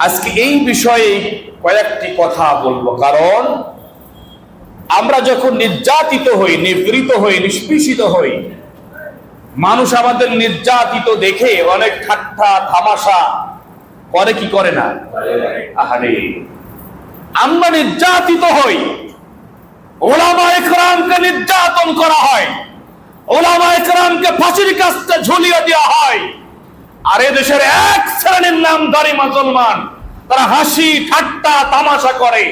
আজকে এই বিষয়ে কয়েকটি কথা বলব। কারণ আমরা যখন নির্যাতিত হই নিবৃত হই, নিষ্পেষিত হই, মানুষ আমাদের নির্যাতিত দেখে অনেক ঠাট্টা থামাশা করে কি করে না? আহারে। আমরা নির্যাতিত হই। ওলামা একরামকে নির্যাতন করা হয়। ওলামা একরামকে ফাঁসির কাছটা ঝুলিয়ে দেওয়া হয়। আর এ দেশের এক শ্রেণির নাম দারি মুসলমান, তারা হাসি, ঠাট্টা, তামাশা করে।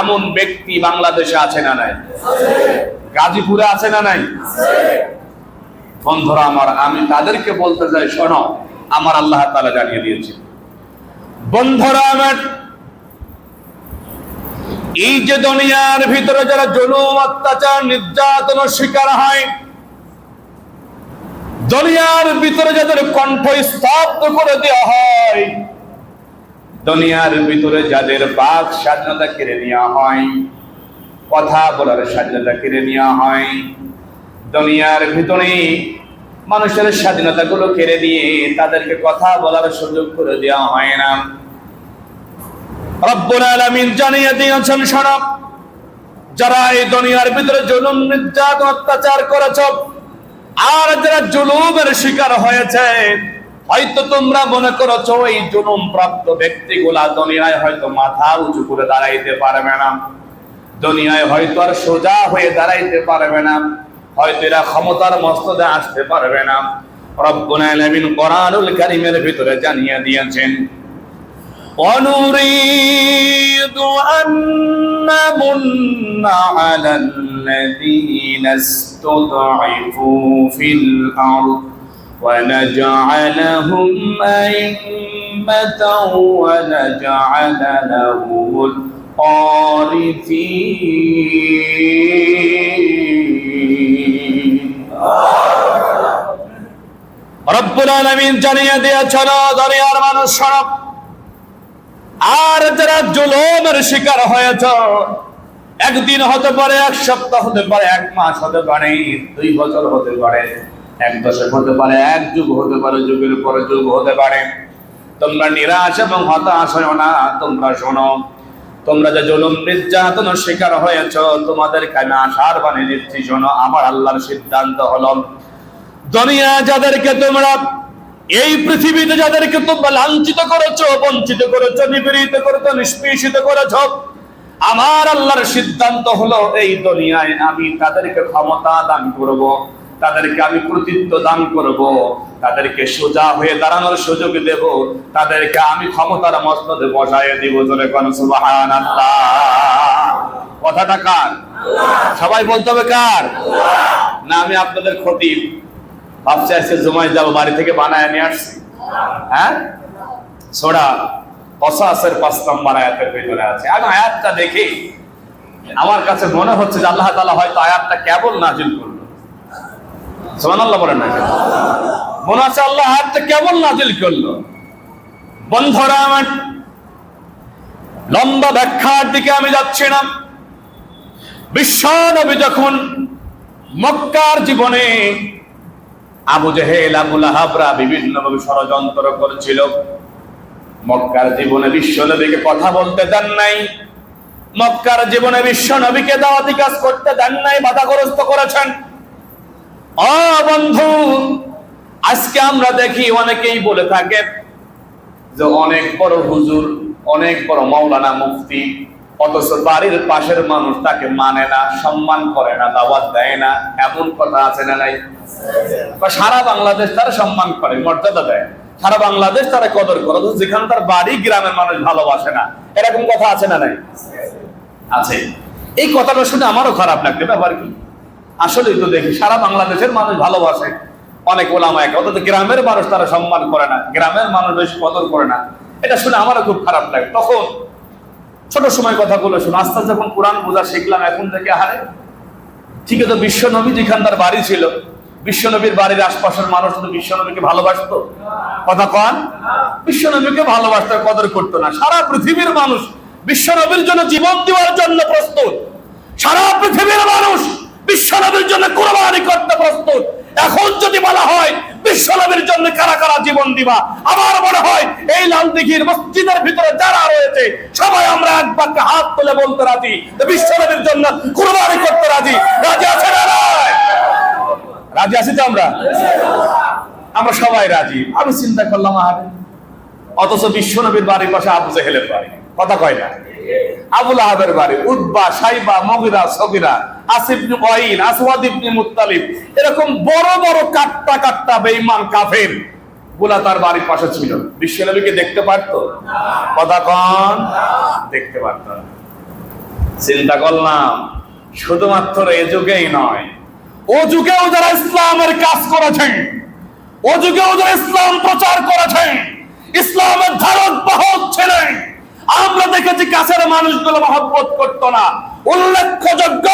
এমন ব্যক্তি বাংলাদেশে আছে না নাই? গাজীপুরে আছে না নাই? বন্ধুরা আমার, আমি তাদেরকে বলতে চাই, শোনো, আমার আল্লাহ তাআলা জানিয়ে দিয়েছে বন্ধুরা আমার, এই যে দুনিয়ার ভিতরে যারা জুলুম, অত্যাচার নির্যাতন শিকার হয় দুনিয়ার ভিতরে যাদের কণ্ঠ স্তব্ধ করে দেওয়া হয়, দুনিয়ার ভিতরে যাদের বাক স্বাধীনতা কেড়ে নেওয়া হয়, কথা বলার স্বাধীনতা কেড়ে নেওয়া হয়, দুনিয়ার ভিতরে মানুষের স্বাধীনতা গুলো কেড়ে দিয়ে তাদেরকে কথা বলার সুযোগ করে দেওয়া হয় না। রব্বুল আলামিন জানিয়ে দিয়েছেন যারা এই দুনিয়ার ভিতরে জুলুম, নির্যাতন, অত্যাচার করেছ আর যারা জুলুমের শিকার হয়েছে, হয়তো তোমরা মনে করেছ, এই জুলুম প্রাপ্ত ব্যক্তিগুলা দুনিয়ায় হয়তো মাথা উঁচু করে দাঁড়াইতে পারবে না। দুনিয়ায় হয়তো আর সোজা হয়ে দাঁড়াইতে পারবে না। হয়তো এরা ক্ষমতার মস্তদে আসতে পারবে না। রব্বুল আলামিন কোরআনুল কারীমের ভিতরে জানিয়ে দিয়েছেন ونريد أن نمن على الذين استضعفوا في الأرض ونجعلهم أئمة ونجعل لهم الوارثين رب العالمين জানিয়ে দিয়েছেন দুনিয়ার মানুষ সরব আর যারা জুলুমের শিকার হয়েছ, একদিন হতে পারে, এক সপ্তাহ হতে পারে, এক মাস হতে পারে, দুই বছর হতে পারে, এক দশক হতে পারে, এক যুগ হতে পারে, যুগের পরে যুগ হতে পারে। তোমরা নিরাশ এবং হতাশ হও না, তোমরা শোনো, তোমরা যে জুলুম, নির্যাতন শিকার হয়েছ তোমাদেরকে আমি আশার বাণী দিচ্ছি, শোনো, আমার আল্লাহর সিদ্ধান্ত হলো, দুনিয়া যাদেরকে তোমরা এই পৃথিবীতে যাদেরকে তোমরা লাঞ্ছিত করেছ, বঞ্চিত করেছ, নিপীড়িত করেছ, নিষ্পেষিত করেছ, আমার আল্লাহর সিদ্ধান্ত হলো এই দুনিয়ায় আমি তাদেরকে ক্ষমতা দান করব, তাদেরকে আমি কৃতিত্ব দান করব, তাদেরকে সোজা হয়ে দাঁড়ানোর সুযোগ দেব, তাদেরকে আমি ক্ষমতার মস্তদে বসায় দিব, জোরে কোন, সুবহানাল্লাহ। কথাটা কার? সবাই বলতে হবে কার? না, আমি আপনাদের খতিব। ভাবছি আজকে জমায় যাব, বাড়ি থেকে বানায় নিয়ে আসছি। হ্যাঁ? সোডা কসাসের পাঁচ নম্বর আয়াতের আছে। আমি আয়াতটা দেখি। আমার কাছে মনে হচ্ছে যে আল্লাহ তাআলা হয়তো আয়াতটা কেবল নাজিল করল। সুবহানাল্লাহ বলেন না মনে হচ্ছে আল্লাহ আয়াতটা কেবল নাজিল করল। বন্ধুরা আমার, লম্বা ব্যাখ্যার দিকে আমি যাচ্ছি না। বিশ্বনবী যখন মক্কার জীবনে আবু জেহেল, আবু লাহাবরা বিভিন্ন ভাবে ষড়যন্ত্র করেছিল। মক্কার জীবনে বিশ্ব নবীকে কথা বলতে দেন নাই। মক্কার জীবনে বিশ্ব নবীকে দাওয়াতি কাজ করতে দেন নাই, বাধাগ্রস্ত করেছেন। ও বন্ধু, আজকে আমরা দেখি অনেকেই বলে থাকে যে অনেক বড় হুজুর, অনেক বড় মাওলানা মুফতি অথচ বাড়ির পাশের মানুষ তাকে মানে না, সম্মান করে না, দাওয়াত দেয় না। এমন কথা আছে না নাই? সারা বাংলাদেশ তারা সম্মান করে, মর্যাদা দেয়। সারা বাংলাদেশ তারা কদর করে যেখানে তার বাড়ি গ্রামের মানুষ ভালোবাসে না। এরকম কথা আছে না নাই? আছে। এই কথাটা শুনে আমারও খারাপ লাগবে ব্যাপার কি? আসলেই তো দেখি, সারা বাংলাদেশের মানুষ ভালোবাসে। অনেক ওলামা এক গ্রামের মানুষ তারা সম্মান করে না। গ্রামের মানুষ বেশি কদর করে না। এটা শুনে আমারও খুব খারাপ লাগে। তখন ছোট সময় কথা বলে শুনো। আস্তে যখন কোরআন বোঝা শিখলাম, এখন থেকে হারে ঠিক আছে বিশ্ব নবী যেখান তার বাড়ি ছিল বিশ্ব নবীর বাড়ির আশপাশের মানুষ তো বিশ্ব নবীকে ভালোবাসতো? কথা কন। বিশ্ব নবীকে ভালোবাসতো, কদর করতো না। সারা পৃথিবীর মানুষ বিশ্ব নবীর জন্য জীবন দেওয়ার জন্য প্রস্তুত। সারা পৃথিবীর মানুষ বিশ্ব নবীর জন্য কোরবানি করতে প্রস্তুত। এখন যদি বলা হয়, বিশ্বনবীর জন্য কারা কারা জীবন দিবা? আমার মনে হয় এই লাল দিঘির মসজিদের ভিতরে যারা রয়েছে, সবাই আমরা এক বাক্যে হাত তুলে বলতে রাজি। বিশ্বনবীর জন্য কুরবানি করতে রাজি। রাজি আছে রাজি আছি তো আমরা? আমরা সবাই রাজি। আমি চিন্তা করলাম আরে অথচ বিশ্বনবীর বাড়ির পাশে আবু জেহেলের বাড়ি। কথা কয় না। আবুল আহাবের বাড়ি উদ্বা সাইবা, মগিরা, সগিরা, আসিফ ওয়াইল, আসওয়াদ ইবনে মুত্তালিব, এরকম বড় বড় কাট্টা কাট্টা বেঈমান কাফেরগুলা তার বাড়ির পাশে ছিল। বিশ্বনবীকে দেখতে পারতো? কথা কন? দেখতে পারতো। চিন্তা করলাম, শুধুমাত্র এ যুগেই নয়, ও যুগেও যারা ইসলামের কাজ করেছেন, ও যুগেও যারা ইসলাম প্রচার করেছেন, ইসলামের ধারক বাহক ছিলেন আমরা দেখেছি কাছের মানুষগুলো মহব্বত করতো না। উল্লেখযোগ্য,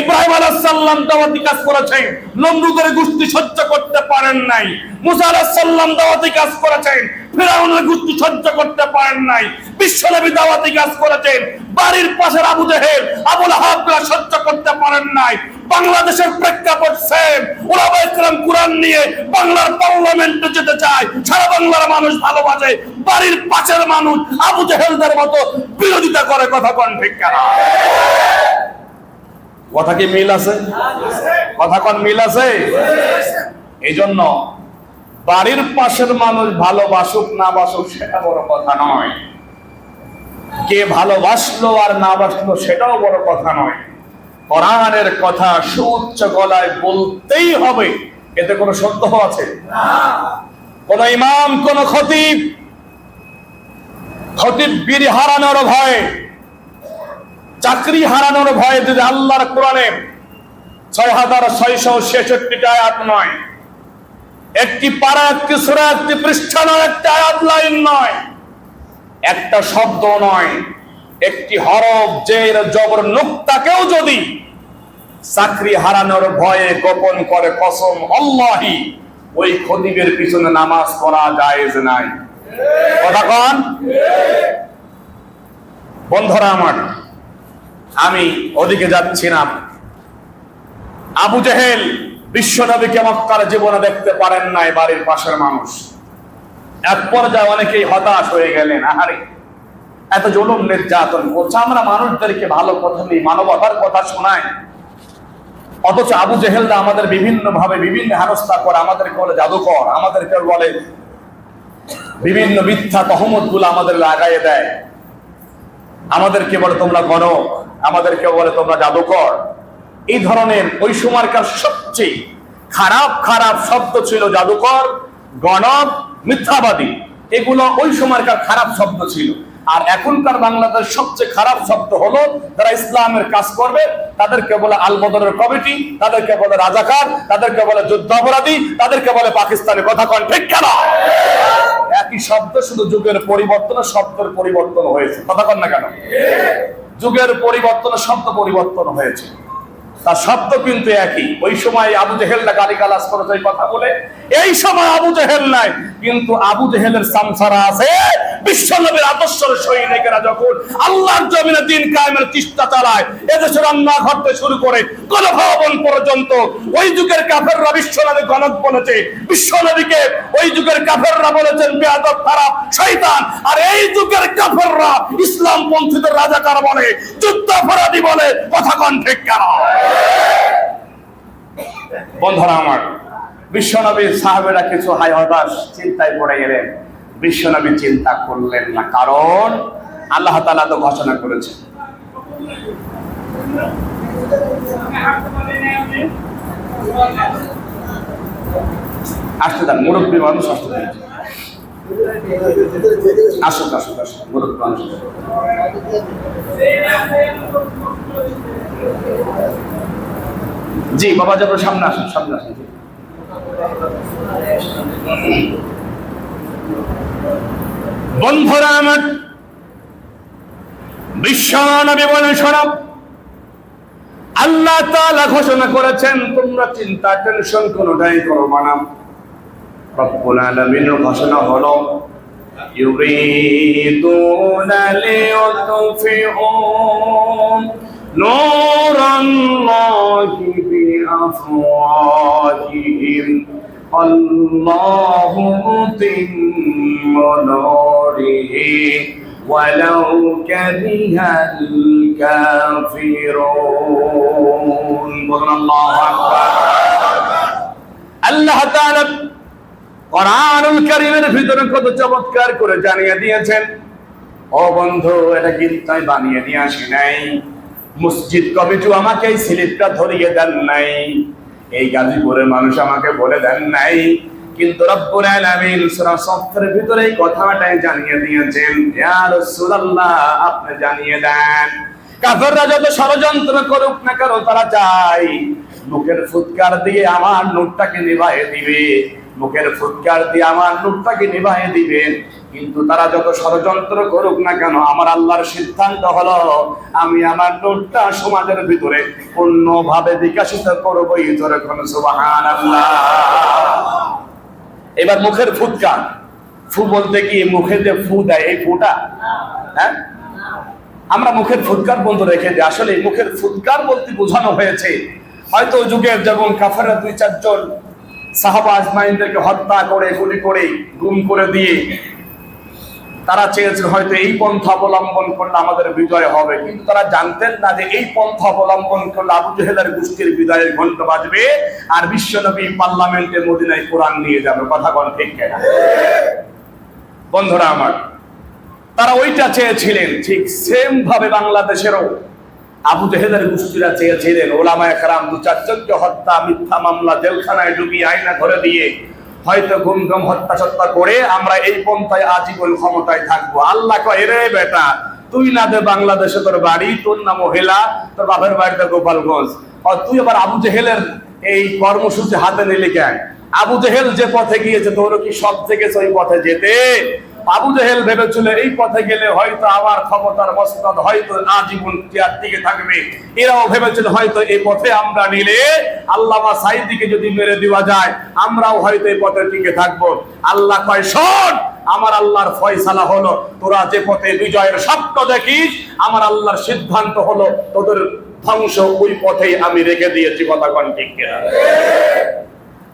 ইব্রাহিম আলাইহিস সালাম দাওয়াতি কাজ করেছেন। নমরুদের গোষ্ঠী সহ্য করতে পারেন নাই। মুসা আলাইহিস সালাম দাওয়াতি কাজ করেছেন। ফিরাউনের গোষ্ঠী সহ্য করতে পারেন নাই। বিশ্বনবী দাওয়াতি কাজ করেছেন। বাড়ির পাশের আবু জেহেল, আবুল আহাবরা সহ্য করতে পারেন নাই। বাংলাদেশের প্রেক্ষাপট সেম ওলামা ইকরাম কোরআন নিয়ে বাংলার পার্লামেন্টে যেতে চায়। সারা বাংলার মানুষ ভালোবাসে। বাড়ির পাশের মানুষ আবু জেহেলদের মতো বিরোধিতা করে কথা কন ঠিক কেনা? কথা কি মিল আছে? কথা কন মিল আছে? এই জন্য বাড়ির পাশের মানুষ ভালোবাসুক না বাসুক সেটা বড় কথা নয়। কে ভালোবাসলো আর না বাসলো সেটাও বড় কথা নয়। কোরআনের কথা সুউচ্চ গলায় বলতেই হবে। এতে কোনো সন্দেহ আছে? কোন ইমাম, কোন খতিব খতিব হারানোর ভয়ে, চাকরি হারানোর ভয়ে যদি আল্লাহর কোরআনে ছয় হাজার ছয়শো ছেষট্টিটা আয়াত নয়, একটি পারা, একটি সুরা, একটি পৃষ্ঠা নয়, একটা আয়াত লাইন নয়, একটা শব্দ নয়, একটি হরফ, জের, জবর, নুক্তাকেও যদি চাকরি হারানোর ভয়ে গোপন করে কসম আল্লাহি, ওই খতিবের পিছনে নামাজ পড়া জায়েজ নাই। কথা কন। বন্ধুরা আমার, আমি ওদিকে যাচ্ছি না। আবু জেহেল বিশ্বনবীকে মক্কার জীবনে দেখতে পারেন নাই, বাড়ির পাশের মানুষ। এক পর্যায়ে অনেকেই হতাশ হয়ে গেলেন, আহারে, এত জুলুম নির্যাতন করছে। আমরা মানুষদেরকে ভালো কথা নেই, মানবতার কথা শোনায় অথচ আবু জেহেলদা আমাদের বিভিন্ন ভাবে বিভিন্ন হেনস্থা করে, আমাদেরকে বলে, জাদুকর, আমাদেরকে বলে বিভিন্ন মিথ্যা তহমতগুলো আমাদের লাগাইয়ে দেয়। আমাদেরকে বলে তোমরা গণক আমাদেরকে বলে তোমরা জাদুকর। এই ধরনের ওই সময়কার সবচেয়ে খারাপ খারাপ শব্দ ছিল জাদুকর, গণব, মিথ্যাবাদী। এগুলো ওই সময়কার খারাপ শব্দ ছিল। আর এখনকার বাংলাদেশ সবচেয়ে খারাপ শব্দ হলো, যারা ইসলামের কাজ করবে, তাদেরকে বলে আল বদরের কমিটি, তাদেরকে বলে রাজাকার, তাদেরকে বলে যুদ্ধ অপরাধী, তাদেরকে বলে পাকিস্তানি কথা কন, ঠিক কেন? একই শব্দ শুধু যুগের পরিবর্তন, শব্দের পরিবর্তন হয়েছে। কথা কন না কেন? যুগের পরিবর্তন, শব্দ পরিবর্তন হয়েছে। তার শব্দ কিন্তু একই। ওই সময় আবু জেহেলটা গালি গালাজ করেছে কথা বলে, এই সময় আবু জেহেল নাই, কিন্তু আবু জেহেলের সামসারা আছে বিশ্বনবীর আদর্শের সৈনিকেরা যখন আল্লাহর জমিনে দিন কায়েমের চেষ্টা চালায়, এদেশে রান্না শুরু করে কোন ভবন পর্যন্ত, ওই যুগের কাফেররা বিশ্বনবী গণক বলেছে। বিশ্বনবীকে ওই যুগের কাফেররা বলেছেন, বেয়াদব, খারাপ আর এই যুগের কাফেররা ইসলাম পন্থীদের রাজাকার বলে, যুদ্ধাপরাধী বলে। কথা কন ঠিক কেন? বন্ধুরা আমার, বিশ্বনবীর সাহাবেরা কিছু হাই হতাশ চিন্তায় পড়ে গেলেন। বিশ্বনবী চিন্তা করলেন না। কারণ আল্লাহ তাআলা তো ঘোষণা করেছেন। আসতে দেন মুরব্বী মানুষ আসতে দেন আসুক আসুক আসুক মুরব্বী মানুষ। জি, বাবা যাব, সামনে আসুন সামনে আসুন। বন্ধুরা আমার বিশ্বনবী বলে শোনাব আল্লাহ তাআলা ঘোষণা করেছেন তোমরা চিন্তা টেনশন কোনোটাই করো না রব্বুল আলামিনের ঘোষণা হলো يريدون ليطفئوا نور الله بأفواههم الله متم نوره ولو كره الكافرون بقول الله أكبر আল্লাহ তাআলা কোরআনুল কারীমের ভিতরে কত চমৎকার করে জানিয়ে দিয়েছেন ও বন্ধু এটা কিন্তু আমি বানিয়ে নিয়ে আসি নাই মসজিদ কমিটি আমাকে এই স্লিপটা ধরিয়ে দেন নাই এই গাজীপুরের মানুষ আমাকে বলে দেন নাই। কিন্তু রব্বুল আলামিন সূরা সফের ভিতরে কথাটাই জানিয়ে দিয়েছেন, ইয়া রাসূলুল্লাহ, আপনি জানিয়ে দেন, কাফেররা যত ষড়যন্ত্র করুক না কেন তারা চায় মুখের ফুৎকার দিয়ে আমার নোটটাকে নিভায়ে দিবে। মুখের ফুৎকার দিয়ে আমার নোটটাকে নিভায়ে দিবে। কিন্তু তারা যত ষড়যন্ত্র করুক না কেন, আমার আল্লাহর সিদ্ধান্ত হলো, আমি আমার নোটটা সমাজের ভিতরে অন্যভাবে বিকাশিত করবোই ধরে কোন সুবাহান এবার মুখের ফুৎকার ফু বলতে কি? মুখে যে ফু দেয়, এই ফুটা? হ্যাঁ? আমরা মুখের ফুৎকার বন্ধ রেখে দিই। আসলে মুখের ফুৎকার বলতে বোঝানো হয়েছে। হয়তো যুগের যেমন কাফেররা দুই, চারজন সাহাবা আজমাইনদেরকে হত্যা করে, গুলি করে, গুম করে দিয়ে তারা চেয়েছিল হয়তো এই পন্থা অবলম্বন করলে আমাদের বিজয় হবে, কিন্তু তারা জানতেন না যে এই পন্থা অবলম্বন করলে আবু জেহেলের গোষ্ঠীর বিজয়ের ঘন্ট বাজবে আর বিশ্বনবী পার্লামেন্টে মদিনায় কোরআন নিয়ে যাবে। কথা কোন ঠিক বন্ধুরা আমার, তারা ওইটা চেয়েছিলেন, ঠিক সেম ভাবে বাংলাদেশেরও আবু জেহেদের গোষ্ঠীরা চেয়েছিলেন ওলামা একরাম দু চারজনকে হত্যা, মিথ্যা মামলা, জেলখানায় ঢুকিয়ে আয়না ধরে দিয়ে হয়তো গুম ঘুম হত্যা সত্যা করে আমরা এই পন্থায় আজীবন ক্ষমতায় থাকব। আল্লাহ কয় রে বেটা, তুই না দে বাংলাদেশে তোর বাড়ি, তোর না মহিলা তোর বাপের বাড়িতে গোপালগঞ্জ। আর তুই আবার আবু জেহেলের এই কর্মসূচি হাতে নিলি কেন? আবু জেহেল যে পথে গিয়েছে তোর কি সব থেকে সেই পথে যেতে? আবু জেহেল ভেবেছিল এই পথে গেলে হয়তো আমার ক্ষমতার মস্তদ হয়তো আজীবন টিয়ার দিকে থাকবে। এরাও ভেবেছিল হয়তো এই পথে আমরা নিলে আল্লামা সাইদিকে যদি মেরে দেওয়া যায় আমরাও হয়তো এই পথে টিকে থাকব। আল্লাহ কয় শোন আমার আল্লাহর ফয়সালা হলো তোরা যে পথে বিজয়ের স্বপ্ন দেখিস আমার আল্লাহর সিদ্ধান্ত হলো তোদের ধ্বংস ওই পথেই আমি রেখে দিয়েছি কথা কন ঠিক কিনা?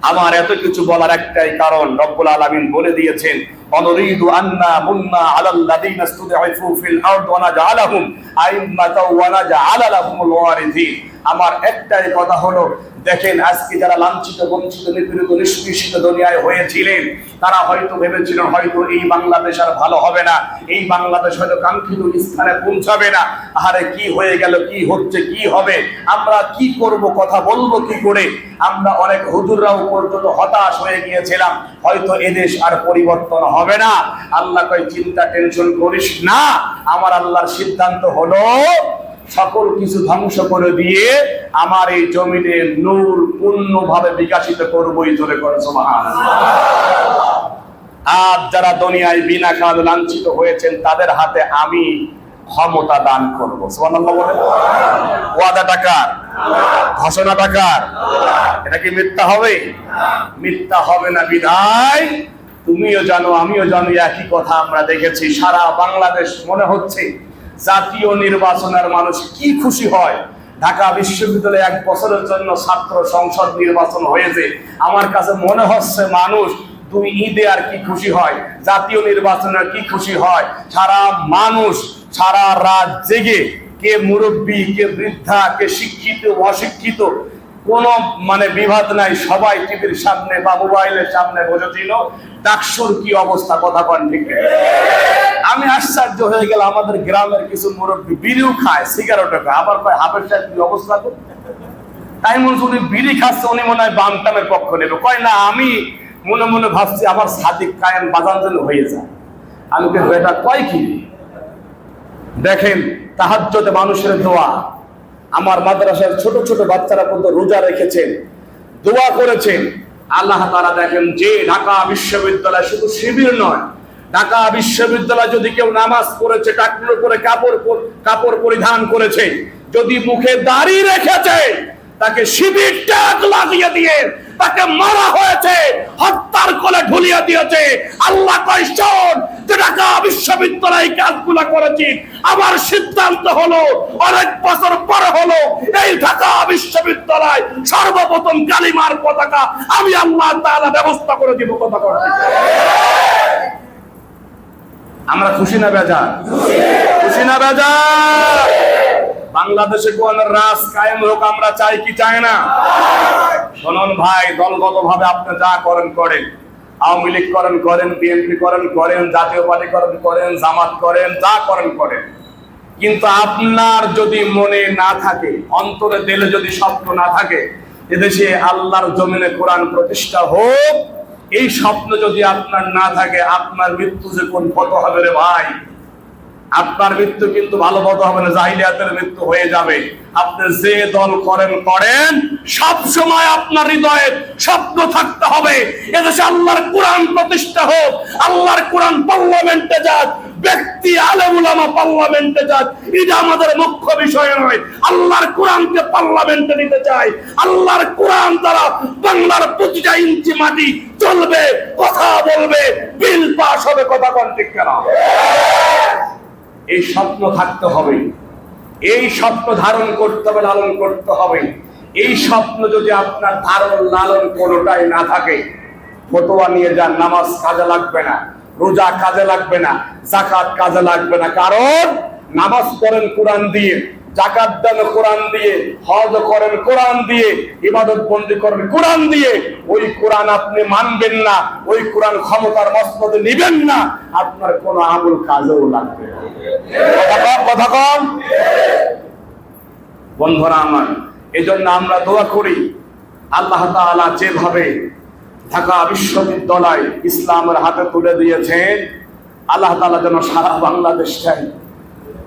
আমার এত কিছু বলার একটাই কারণ রব্বুল আলামিন বলে দিয়েছেন অনুরিদু আন্না মুন্না আলাল্লাযিনা ইসতুদঈফু ফিল আরদ ওয়া নাজআলাহুম আইম্মাতাও ওয়া নাজআলা লাহুমুল ওয়ারিসিন আমার একটাই কথা হলো, দেখেন আজকে যারা লাঞ্ছিত, বঞ্চিত, নিপীড়িত, নিষ্পেষিত দুনিয়ায় হয়েছিলেন, তারা হয়তো ভেবেছিলেন হয়তো এই বাংলাদেশ আর ভালো হবে না। এই বাংলাদেশ হয়তো কাঙ্ক্ষিত স্থানে পৌঁছাবে না। আরে কি হয়ে গেল, কি হচ্ছে, কি হবে? আমরা কি করব, কথা বলব কি করে? আমরা অনেক হুজুররাও পর্যন্ত হতাশ হয়ে গিয়েছিলাম, হয়তো এদেশ আর পরিবর্তন হবে না। আল্লাহ কয়, চিন্তা, টেনশন করিস না। আমার আল্লাহর সিদ্ধান্ত হলো সকল কিছু ধ্বংস করে দিয়ে আমার এই জমিনে নূর পূর্ণভাবে বিকাশিত করবোই ধরে করে সমাহান আজ যারা দুনিয়ায় বিনা কাজ লাঞ্ছিত হয়েছেন, তাদের হাতে আমি ক্ষমতা দান করব। ওয়াদা টাকার ঘোষণা টাকার এটা কি মিথ্যা হবে? মিথ্যা হবে না বিধায় তুমিও জানো, আমিও জানি, একই কথা আমরা দেখেছি। সারা বাংলাদেশ মনে হচ্ছে জাতীয় নির্বাচনের মানুষ কি খুশি হয়? ঢাকা বিশ্ববিদ্যালয়ে এক বছরের জন্য ছাত্র সংসদ নির্বাচন হয়েছে। আমার কাছে মনে হচ্ছে মানুষ দুই ঈদে আর কি খুশি হয়? জাতীয় নির্বাচনের কি খুশি হয়? সারা মানুষ, সারা রাত জেগে কে মুরব্বী, কে বৃদ্ধা, কে শিক্ষিত, অশিক্ষিত, কোন মানে বিভাদ নাই, সবাই টিভির সামনে বা মোবাইলের সামনে বসেছিল ডাকসুর কি অবস্থা, কথা কন ঠিক। আমি আশ্চর্য হয়ে গেল আমাদের গ্রামের কিছু মুরব্বী বিড়িও খায় সিগারেটও খায়। আবার কয় হাফের সাহেব, কি অবস্থা তাই মনে উনি বিড়ি খাচ্ছে, উনি মনে হয় বামটামের পক্ষ নেবে। কয়, না, আমি মনে মনে ভাবছি আমার সাদিক কায়েম বাজান হয়ে যায়। আমি কে এটা কয় কি? দেখেন তাহাজ্জতে মানুষের দোয়া। আমার মাদ্রাসার ছোট ছোট বাচ্চারা পর্যন্ত রোজা রেখেছেন, দোয়া করেছেন। আল্লাহ তারা দেখেন যে ঢাকা বিশ্ববিদ্যালয় শুধু শিবির নয় ঢাকা বিশ্ববিদ্যালয় যদি কেউ নামাজ পড়েছে টাকনুর করে কাপড় কাপড় পরিধান করেছে, যদি মুখে দাড়ি রেখেছে, তাকে শিবির ট্যাগ লাগিয়ে দিয়ে তাকে মারা হয়েছে, হত্যার কোলে ঢুলিয়ে দিয়েছে। আল্লাহ কয়, শোন, যে ঢাকা বিশ্ববিদ্যালয় কাজগুলো করেছি, আমার সিদ্ধান্ত হলো, অনেক বছর পরে হলো, এই ঢাকা বিশ্ববিদ্যালয় সর্বপ্রথম কালিমার পতাকা আমি আল্লাহ তাআলা ব্যবস্থা করে দিব কথা করতে আমরা খুশি না বেজা খুশি না বেজা বাংলাদেশে কোন রাজ কায়েম হোক, আমরা চাই কি চাই না? শোনন ভাই দলগত ভাবে আপনি যা করেন করেন। আওয়ামী লীগ করেন করেন, বিএনপি করেন করেন, জাতীয় পার্টি করেন করেন, জামাত করেন, যা করেন করেন। কিন্তু আপনার যদি মনে না থাকে, অন্তরে দিলে যদি স্বপ্ন না থাকে, এদেশে আল্লাহর জমিনে কোরআন প্রতিষ্ঠা হোক এই স্বপ্ন যদি আপনার না থাকে, আপনার মৃত্যু যে কোন কত হবে রে ভাই? আপনার মৃত্যু কিন্তু ভালো মতো হবে না, জাহিলিয়াতের মৃত্যু হয়ে যাবে। আপনি যে দল করেন করেন, সব সময় আপনার হৃদয়ে স্বপ্ন থাকতে হবে। এদেশে আল্লাহর কোরআন প্রতিষ্ঠা হোক, আল্লাহর কোরআন পার্লামেন্টে যাক ব্যক্তি আলেমুলামা পার্লামেন্টে যাক, এটা আমাদের মুখ্য বিষয় নয়। আল্লাহর কোরআনকে পার্লামেন্টে নিতে চাই। আল্লাহর কোরআন দ্বারা বাংলার প্রতিটা ইঞ্চি মাটি চলবে, কথা বলবে, বিল পাস হবে, কথা কন ঠিক কেনা? এই স্বপ্ন থাকতে হবে। এই স্বপ্ন ধারণ করতে হবে, লালন করতে হবে। এই স্বপ্ন যদি আপনার ধারণ, লালন কোনোটাই না থাকে, ফতোয়া নিয়ে যান, নামাজ কাজে লাগবে না, রোজা কাজে লাগবে না জাকাত কাজে লাগবে না। কারণ নামাজ পড়েন কোরআন দিয়ে জাকাত দেন কোরআন দিয়ে, হজ করেন কোরআন দিয়ে, ইবাদত বন্দি করেন কোরআন দিয়ে, ওই কোরআন আপনি মানবেন না, ওই কোরআন ক্ষমতার মস্তদে নিবেন না, আপনার কোনো আমল কাজেও লাগবে কথা কম বন্ধুরা আমার এই জন্য আমরা দোয়া করি, আল্লাহ যেভাবে ঢাকা বিশ্ববিদ্যালয় ইসলামের হাতে তুলে দিয়েছেন আল্লাহ তালা যেন সারা বাংলাদেশটাই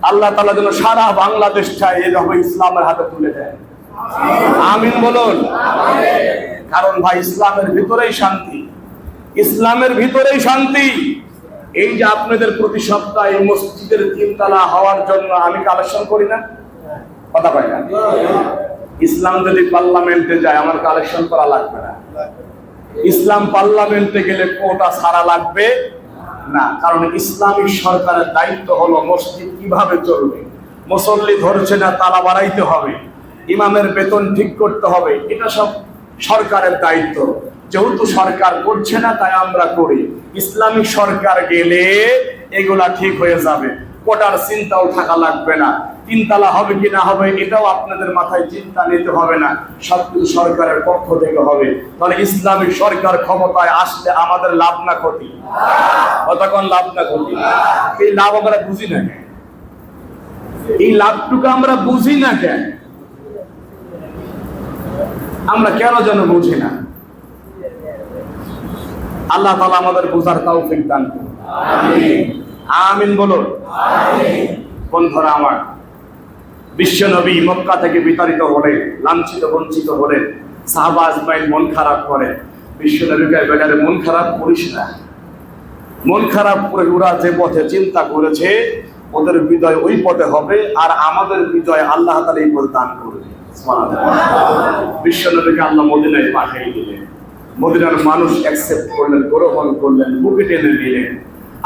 আল্লাহ তালা যেন সারা বাংলাদেশটাই এভাবে ইসলামের হাতে তুলে দেয়। আমিন বলুন। কারণ ভাই, ইসলামের ভিতরেই শান্তি। ইসলামের ভিতরেই শান্তি। এই যে আপনাদের প্রতি সপ্তাহে মসজিদের তিনতলা হওয়ার জন্য আমি কালেকশন করি না? কথা কয় না। ইসলাম যদি পার্লামেন্টে যায়, আমার কালেকশন করা লাগবে না। ইসলাম পার্লামেন্টে গেলে কোটা সারা লাগবে। না, কারণ ইসলামিক সরকারের দায়িত্ব হলো মসজিদ কীভাবে চলবে? মুসল্লি ধরছে না, তালা বাড়াইতে হবে। ইমামের বেতন ঠিক করতে হবে। এটা সব সরকারের দায়িত্ব। যেহেতু সরকার করছে না, তাই আমরা করি। ইসলামিক সরকার গেলে এগুলা ঠিক হয়ে যাবে। কোটার চিন্তাও থাকা লাগবে না। তিনতলা হবে কি না হবে, এটাও আপনাদের মাথায় চিন্তা নিতে হবে না। সবকিছু সরকারের পক্ষ থেকে হবে। তাহলে ইসলামিক সরকার ক্ষমতায় আসলে আমাদের লাভ না ক্ষতি? কতক্ষণ লাভ না ক্ষতি? এই লাভ আমরা বুঝি না কেন? এই লাভটুকু আমরা বুঝি না কেন? আমরা কেন যেন বুঝি না? আল্লাহ তালা আমাদের বুঝার তৌফিক দান করুন। আমিন বলুন। বন্ধুরা আমার? বিশ্ব নবী মক্কা থেকে বিতাড়িত হলে, লাঞ্ছিত, বঞ্চিত হলে, সাহাবা আজমাইল মন খারাপ করে। বিশ্ব নবীকে বেকারে মন খারাপ করিস না। মন খারাপ করে ওরা যে পথে চিন্তা করেছে, ওদের বিজয় ওই পথে হবে আর আমাদের বিজয় আল্লাহ তালা এই পথে দান করবে। বিশ্ব নবীকে আল্লাহ মদিনায় পাঠিয়ে দিলেন। মদিনার মানুষ অ্যাকসেপ্ট করলেন, গ্রহণ করলেন, বুকে টেনে নিলেন।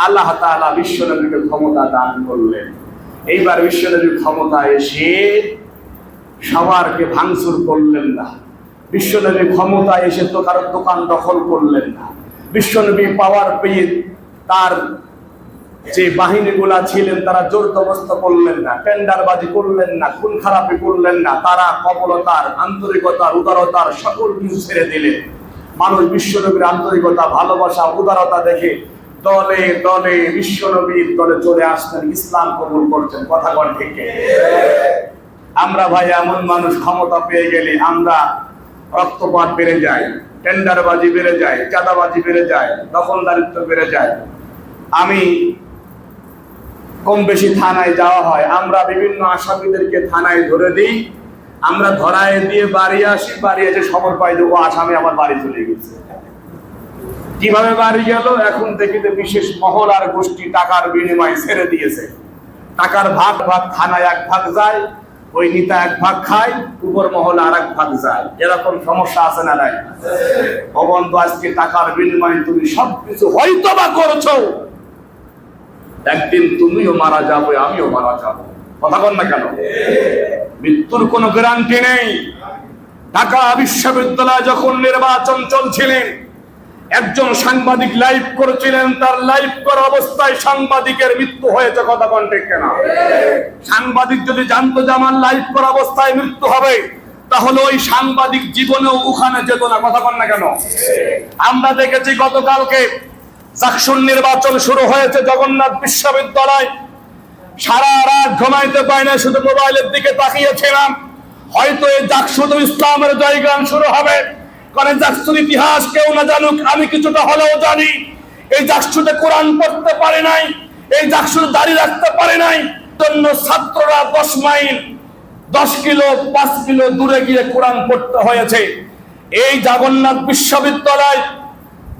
আল্লাহ তাআলা বিশ্ব নবীকে ক্ষমতা দান করলেন। এইবার বিশ্ব নবীর ক্ষমতা এসে সবারকে ভাঙচুর করলেন না। বিশ্ব নবী ক্ষমতা এসে তো কারোর দোকান দখল করলেন না। বিশ্ব নবী পাওয়ার পেয়ে তার যে বাহিনীগুলা ছিলেন, তারা জোর জবস্ত করলেন না, টেন্ডারবাজি করলেন না, খুন খারাপি করলেন না, তারা কমলতার আন্তরিকতার, উদারতার সকল কিছু ছেড়ে দিলেন। মানুষ বিশ্বনবীর আন্তরিকতা, ভালোবাসা, উদারতা দেখে দলে দলে বিশ্বনবীর দলে চলে আসতেন, ইসলাম কবুল করছেন কথা কন ঠিক আমরা ভাই এমন মানুষ, ক্ষমতা পেয়ে গেলে আমরা রক্তপাত বেড়ে যায়, টেন্ডারবাজি বেড়ে যায়, চাঁদাবাজি বেড়ে যায়, দখলদারিত্ব বেড়ে যায়। আমি কম বেশি থানায় যাওয়া হয়, আমরা বিভিন্ন আসামিদেরকে থানায় ধরে দিই, আমরা ধরায় দিয়ে বাড়ি আসি, বাড়ি এসে খবর পাই ও আসামি আমার বাড়ি চলে গেছে। কীভাবে বাড়ি গেল? এখন দেখিতে বিশেষ মহল আর গোষ্ঠী টাকার বিনিময়ে ছেড়ে দিয়েছে। টাকার ভাগ ভাগ থানায় এক ভাগ যায়, ওই নিতা এক ভাগ খায়, উপর মহল আর এক ভাগ যায়। এরকম সমস্যা আছে না নাই? ভবন তো আজকে টাকার বিনিময়ে তুমি সবকিছু হয়তো বা করছ। একদিন তুমিও মারা যাবে, আমিও মারা যাব। কথা বল না কেন? মৃত্যুর কোনো গ্যারান্টি নেই। ঢাকা বিশ্ববিদ্যালয় যখন নির্বাচন চলছিলেন একজন সাংবাদিক লাইভ করেছিলেন, তার লাইভ করা অবস্থায় সাংবাদিকের মৃত্যু হয়েছে কথা কোন? ঠিক কেনা সাংবাদিক যদি জানতো যে আমার লাইভ করা অবস্থায় মৃত্যু হবে, তাহলে ওই সাংবাদিক জীবনেও ওখানে যেত না, কথা বল না কেন? আমরা দেখেছি গতকালকে চাকসুর নির্বাচন শুরু হয়েছে জগন্নাথ বিশ্ববিদ্যালয়। সারা রাত ঘুমাইতে পাই না, শুধু মোবাইলের দিকে তাকিয়েছিলাম। হয়তো এই জাকসুদ ইসলামের জয়গান শুরু হবে। কারণ জাকসুর ইতিহাস, কেউ না জানুক, আমি কিছুটা হলেও জানি, এই জাকসুদে কোরআন পড়তে পারে নাই, এই জাকসুদ দাঁড়িয়ে রাখতে পারে নাই জন্য ছাত্ররা দশ মাইল, দশ কিলো, পাঁচ কিলো দূরে গিয়ে কোরআন পড়তে হয়েছে। এই জগন্নাথ বিশ্ববিদ্যালয়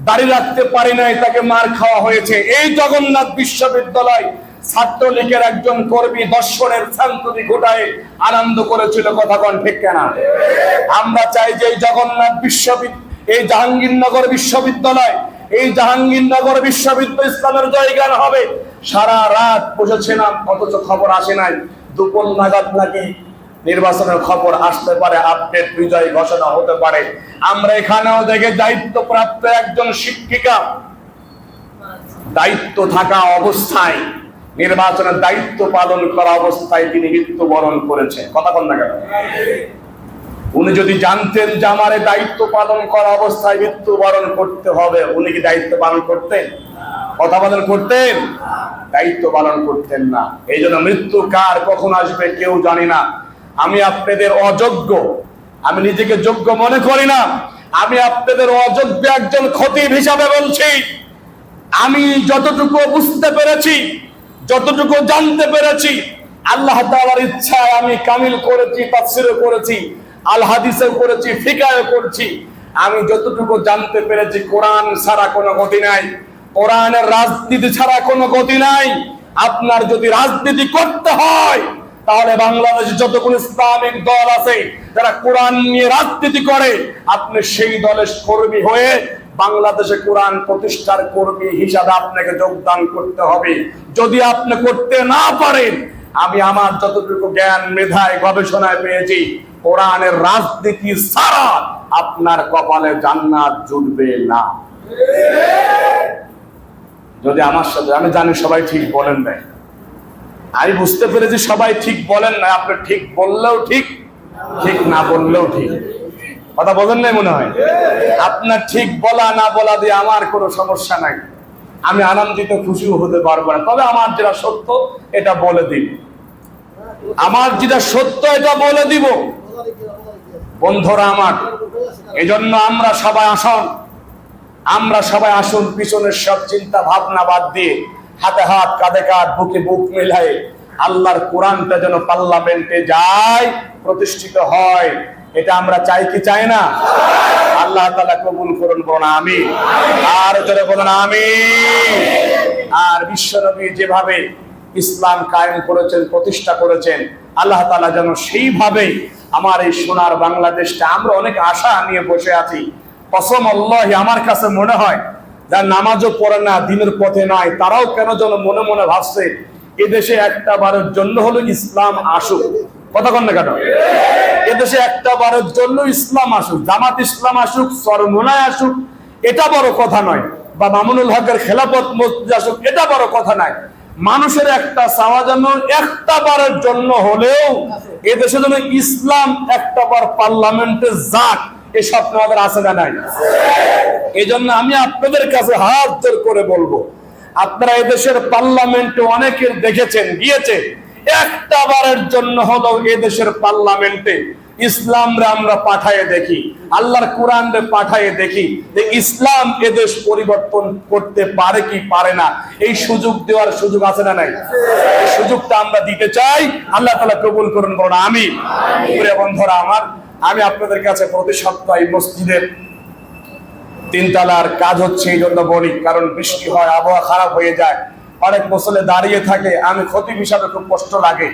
দাঁড়িয়ে রাখতে পারি নাই, তাকে মার খাওয়া হয়েছে। এই জগন্নাথ বিশ্ববিদ্যালয় ছাত্রলীগের একজন কর্মী দর্শনের শান্ততি ঘটায় আনন্দ করেছিল কথা কন ঠিক কেনা? আমরা চাই যে জগন্নাথ বিশ্ববিদ্যালয় এই জাহাঙ্গীরনগর বিশ্ববিদ্যালয়, এই জাহাঙ্গীরনগর বিশ্ববিদ্যালয় ইসলামের জয়গান হবে। সারা রাত বসেছিলাম, অথচ খবর আসে নাই। দুপুর নাগাদ নাকি নির্বাচনের খবর আসতে পারে, আপডেট বিজয় ঘোষণা হতে পারে। আমরা এখানেও দেখে দায়িত্বপ্রাপ্ত একজন শিক্ষিকা। দায়িত্ব থাকা অবস্থায় নির্বাচনের দায়িত্ব পালন করা অবস্থায় তিনি মৃত্যুবরণ করেছেন। কথা বল না কেন? উনি যদি জানতেন যে আমার দায়িত্ব পালন করা অবস্থায় মৃত্যুবরণ করতে হবে, উনি কি দায়িত্ব পালন করতেন? কথা পালন করতেন? দায়িত্ব পালন করতেন না। এই জন্য মৃত্যু কার, কখন আসবে কেউ জানি না। আমি আপনাদের অযোগ্য। আমি নিজেকে যোগ্য মনে করি না। আমি আপনাদের অযোগ্য একজন খতিব হিসাবে বলছি। আমি যতটুকু বুঝতে পেরেছি যতটুকু জানতে পেরেছি, আল্লাহ তাআলার ইচ্ছায় আমি কামিল করেছি তাফসিরও করেছি, আল হাদিসও করেছি ফিকায়ও করছি। আমি যতটুকু জানতে পেরেছি, কোরআন ছাড়া কোনো গতি নাই। কোরআনের রাজনীতি ছাড়া কোনো গতি নাই। আপনার যদি রাজনীতি করতে হয়, তাহলে বাংলাদেশে যতগুলো ইসলামিক দল আছে, যারা কোরআন নিয়ে রাজনীতি করে, আপনি সেই দলের কর্মী হয়ে বাংলাদেশে কোরআন প্রতিষ্ঠার কর্মী হিসাবে আপনাকে যোগদান করতে হবে। যদি আপনি করতে না পারেন, আমি আমার যতটুকু জ্ঞান, মেধায়, গবেষণায় পেয়েছি, কোরআনের রাজনীতি ছাড়া আপনার কপালে জান্নাত জুটবে না। যদি আমার সাথে, আমি জানি সবাই ঠিক বলেন নাই। আমি বুঝতে পেরেছি সবাই ঠিক বলেন না আপনি ঠিক বললেও ঠিক ঠিক না বললেও ঠিক। কথা বলেন নাই মনে হয়? আপনার ঠিক বলা না বলা দিয়ে আমার কোনো সমস্যা নাই। আমি আনন্দিত, খুশিও হতে পারব না। তবে আমার যেটা সত্য, এটা বলে দিব আমার যেটা সত্য, এটা বলে দিব। বন্ধুরা আমার, এজন্য আমরা সবাই আসুন। আমরা সবাই আসুন, পিছনের সব চিন্তা ভাবনা বাদ দিয়ে হাতে হাত, কাঁধে কাঁধ, বুকে বুক মিলাই আল্লাহর কোরআনটা যেন পার্লামেন্টে যায়, প্রতিষ্ঠিত হয়। এটা আমরা চাই কি চাই না? আল্লাহ তালা কবুল করুন বলুন আমি আর জোরে বলুন আমি আর বিশ্বনবী যেভাবে ইসলাম কায়েম করেছেন, প্রতিষ্ঠা করেছেন, আল্লাহ তালা যেন সেইভাবে আমার এই সোনার বাংলাদেশটা, আমরা অনেক আশা নিয়ে বসে আছি। কসম আল্লাহ আমার কাছে মনে হয়, যার নামাজও পড়ে না, দিনের পথে নয়, তারাও কেন যেন মনে মনে ভাবছে, এদেশে একটা বারের জন্য হলো ইসলাম আসুক। কথা কন এদেশে একটা বারের জন্য ইসলাম আসুক, জামাত ইসলাম আসুক সরমোনায় আসুক, এটা বড় কথা নয়। বা মামুনুল হকের খেলাপথ মসজিদ আসুক, এটা বড় কথা নয়। মানুষের একটা চাওয়া যেন একটা বারের জন্য হলেও এদেশে যেন ইসলাম একটা বার পার্লামেন্টে যাক এই স্বপ্ন আমাদের আছে না নাই? এই জন্য আমি আপনাদের কাছে হাত জোর করে বলব, আপনারা এদেশের পার্লামেন্টে অনেকের দেখেছেন গিয়েছে একটা বারের জন্য হলো এদেশের পার্লামেন্টে। ইসলামরে আমরা পাঠায়ে দেখি আল্লাহর কোরআন রে পাঠায়ে দেখি যে ইসলাম এদেশ পরিবর্তন করতে পারে কি পারে না। এই সুযোগ দেওয়ার সুযোগ আছে না নাই? এই সুযোগটা আমরা দিতে চাই। আল্লাহ তালা কবুল করুন বড় আমি বন্ধুরা আমার আমি আপনাদের কাছে প্রতি সপ্তাহে মসজিদের তিনতলার কাজ হচ্ছে এই জন্য বলি কারণ বৃষ্টি হয় আবহাওয়া খারাপ হয়ে যায়। অনেক মুসলে দাঁড়িয়ে থাকে। আমি খতিব হিসাবে খুব কষ্ট লাগে।